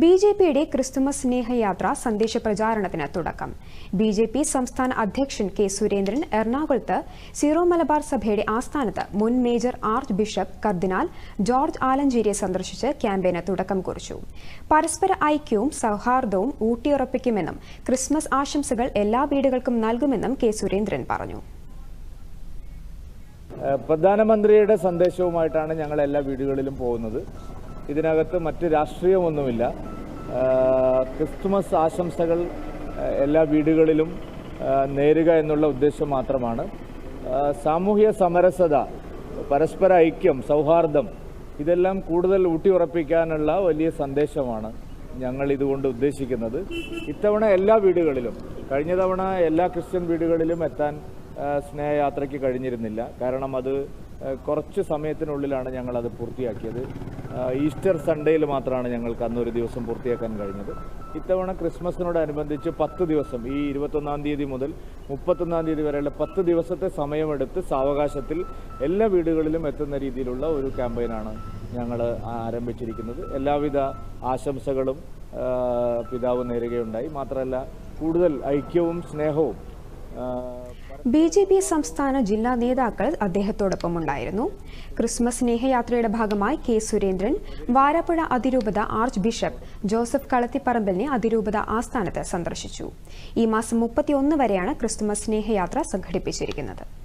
B J പിയുടെ Christmas സ്നേഹയാത്ര സന്ദേശ പ്രചാരണത്തിന് തുടക്കം. ബി ജെ പി സംസ്ഥാന അധ്യക്ഷൻ കെ സുരേന്ദ്രൻ എറണാകുളത്ത് സീറോ മലബാർ സഭയുടെ ആസ്ഥാനത്ത് മുൻ മേജർ ആർച്ച് ബിഷപ്പ് കർദിനാൽ ജോർജ് ആലഞ്ചേരിയെ സന്ദർശിച്ച് ക്യാമ്പയിന് തുടക്കം കുറിച്ചു. പരസ്പര ഐക്യവും സൗഹാർദ്ദവും ഊട്ടിയുറപ്പിക്കുമെന്നും ക്രിസ്മസ് ആശംസകൾ എല്ലാ വീടുകൾക്കും നൽകുമെന്നും കെ സുരേന്ദ്രൻ പറഞ്ഞു. പ്രധാനമന്ത്രിയുടെ സന്ദേശവുമായിട്ടാണ് ഞങ്ങൾ എല്ലാ വീടുകളിലും പോകുന്നത്. ഇതിനകത്ത് മറ്റ് രാഷ്ട്രീയമൊന്നുമില്ല. ക്രിസ്തുമസ് ആശംസകൾ എല്ലാ വീടുകളിലും നേരുക എന്നുള്ള ഉദ്ദേശം മാത്രമാണ്. സാമൂഹ്യ സമരസത പരസ്പര ഐക്യം സൗഹാർദ്ദം ഇതെല്ലാം കൂടുതൽ ഊട്ടിയുറപ്പിക്കാനുള്ള വലിയ സന്ദേശമാണ് ഞങ്ങൾ ഇതുകൊണ്ട് ഉദ്ദേശിക്കുന്നത്. ഇത്തവണ എല്ലാ വീടുകളിലും കഴിഞ്ഞ തവണ എല്ലാ ക്രിസ്ത്യൻ വീടുകളിലും എത്താൻ സ്നേഹയാത്രയ്ക്ക് കഴിഞ്ഞിരുന്നില്ല. കാരണം അത് കുറച്ച് സമയത്തിനുള്ളിലാണ് ഞങ്ങൾ അത് പൂർത്തിയാക്കിയത്. ഈസ്റ്റർ സൺഡേയിൽ മാത്രമാണ് ഞങ്ങൾക്ക് അന്നൊരു ദിവസം പൂർത്തിയാക്കാൻ കഴിഞ്ഞത്. ഇത്തവണ ക്രിസ്മസിനോടനുബന്ധിച്ച് പത്ത് ദിവസം ഈ ഇരുപത്തൊന്നാം തീയതി മുതൽ മുപ്പത്തൊന്നാം തീയതി വരെയുള്ള പത്ത് ദിവസത്തെ സമയമെടുത്ത് സാവകാശത്തിൽ എല്ലാ വീടുകളിലും എത്തുന്ന രീതിയിലുള്ള ഒരു ക്യാമ്പയിനാണ് ഞങ്ങൾ ആരംഭിച്ചിരിക്കുന്നത്. എല്ലാവിധ ആശംസകളും പിതാവ് നേരുകയുണ്ടായി. മാത്രമല്ല കൂടുതൽ ഐക്യവും സ്നേഹവും ബി ജെ പി സംസ്ഥാന ജില്ലാ നേതാക്കൾ അദ്ദേഹത്തോടൊപ്പം ഉണ്ടായിരുന്നു ക്രിസ്മസ് സ്നേഹയാത്രയുടെ ഭാഗമായി കെ സുരേന്ദ്രൻ വാരാപ്പുഴ അതിരൂപത ആർച്ച് ബിഷപ്പ് ജോസഫ് കളത്തിപ്പറമ്പലിനെ അതിരൂപത ആസ്ഥാനത്ത് സന്ദർശിച്ചു. ഈ മാസം മുപ്പത്തിയൊന്ന് വരെയാണ് ക്രിസ്തുമസ് സ്നേഹയാത്ര സംഘടിപ്പിച്ചിരിക്കുന്നത്.